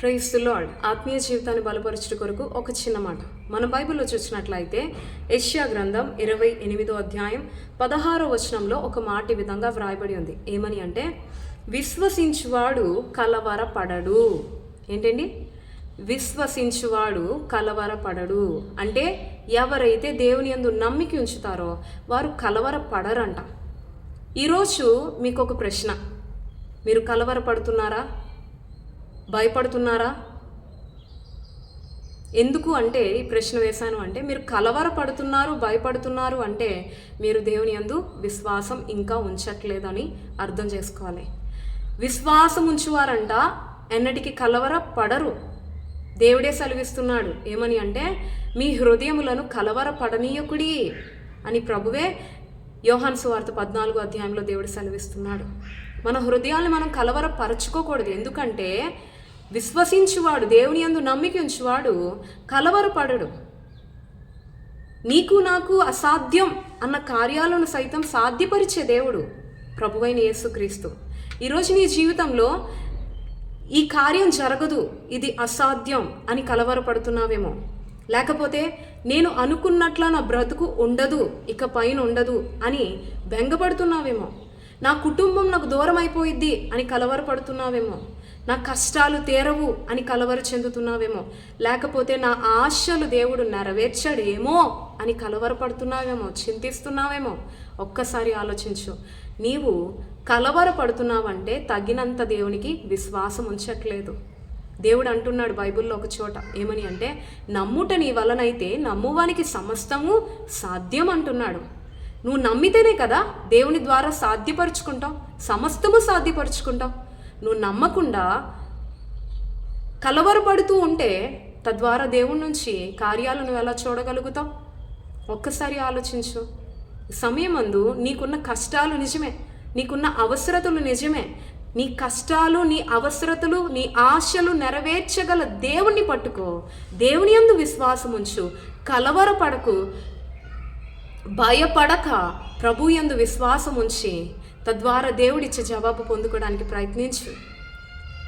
Price lord ఆత్మీయ జీవితాన్ని బలపరచుట కొరకు ఒక చిన్న మాట. మన బైబిల్లో చూసినట్లయితే ఏషియా గ్రంథం ఇరవై ఎనిమిదో అధ్యాయం పదహారో వచనంలో ఒక మాట ఈ విధంగా వ్రాయబడి ఉంది. ఏమని అంటే విశ్వసించువాడు కలవరపడడు. ఏంటండి? విశ్వసించువాడు కలవరపడడు. అంటే ఎవరైతే దేవుని యందు నమ్మికి ఉంచుతారో వారు కలవరపడరంట. ఈరోజు మీకు ఒక ప్రశ్న. మీరు కలవరపడుతున్నారా? భయపడుతున్నారా? ఎందుకు అంటే ఈ ప్రశ్న వేశాను అంటే మీరు కలవరపడుతున్నారు భయపడుతున్నారు అంటే మీరు దేవుని యందు విశ్వాసం ఇంకా ఉంచట్లేదని అర్థం చేసుకోవాలి. విశ్వాసం ఉంచువారంట ఎన్నటికి కలవర పడరు దేవుడే సెలవిస్తున్నాడు. ఏమని అంటే మీ హృదయములను కలవర పడనీయకుడి అని ప్రభువే యోహాన్ సువార్త పద్నాలుగు అధ్యాయంలో దేవుడు సెలవిస్తున్నాడు. మన హృదయాలను మనం కలవరపరచుకోకూడదు. ఎందుకంటే విశ్వసించువాడు దేవుని యందు నమ్మిక ఉంచువాడు కలవరపడడు. నీకు నాకు అసాధ్యం అన్న కార్యాలను సైతం సాధ్యపరిచే దేవుడు ప్రభువైన యేసుక్రీస్తు. ఈరోజు నీ జీవితంలో ఈ కార్యం జరగదు ఇది అసాధ్యం అని కలవరపడుతున్నావేమో. లేకపోతే నేను అనుకున్నట్ల నా బ్రతుకు ఉండదు ఇక పైన ఉండదు అని బెంగపడుతున్నావేమో. నా కుటుంబం నాకు దూరం అయిపోయిద్ది అని కలవరపడుతున్నావేమో. నా కష్టాలు తీరవు అని కలవర చెందుతున్నావేమో. లేకపోతే నా ఆశలు దేవుడు నెరవేర్చాడేమో అని కలవరపడుతున్నావేమో చింతిస్తున్నావేమో. ఒక్కసారి ఆలోచించు. నీవు కలవరపడుతున్నావంటే తగినంత దేవునికి విశ్వాసం ఉంచట్లేదు. దేవుడు అంటున్నాడు బైబిల్లో ఒక చోట ఏమని అంటే నమ్ముట నీ వలనైతే నమ్మువానికి సమస్తము సాధ్యం అంటున్నాడు. నువ్వు నమ్మితేనే కదా దేవుని ద్వారా సాధ్యపరుచుకుంటావు సమస్తము సాధ్యపరుచుకుంటావు. నువ్వు నమ్మకుండా కలవరపడుతూ ఉంటే తద్వారా దేవుడి నుంచి కార్యాలను ఎలా చూడగలుగుతావు? ఒక్కసారి ఆలోచించు. సమయమందు నీకున్న కష్టాలు నిజమే. నీకున్న అవసరతలు నిజమే. నీ కష్టాలు నీ అవసరతలు నీ ఆశలు నెరవేర్చగల దేవుణ్ణి పట్టుకో. దేవుని యందు విశ్వాసం ఉంచు. కలవరపడకు. భయపడక. ప్రభు యందు విశ్వాసం ఉంచి. తద్వారా దేవుడిచ్చే జవాబు పొందుకోవడానికి ప్రయత్నించు.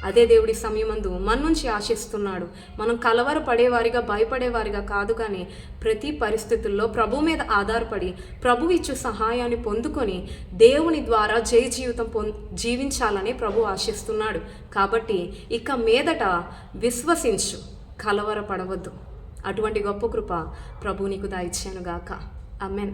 అదే దేవుడి సమయమందు మన నుంచి ఆశిస్తున్నాడు. మనం కలవర పడేవారిగా భయపడేవారిగా కాదు కానీ ప్రతి పరిస్థితుల్లో ప్రభు మీద ఆధారపడి ప్రభు ఇచ్చు సహాయాన్ని పొందుకొని దేవుని ద్వారా జయ జీవితం పొం జీవించాలని ప్రభు ఆశిస్తున్నాడు. కాబట్టి ఇక మీదట విశ్వసించు కలవర పడవద్దు అటువంటి గొప్ప కృప ప్రభు నీకు దాయిచ్చాను గాక అమెన్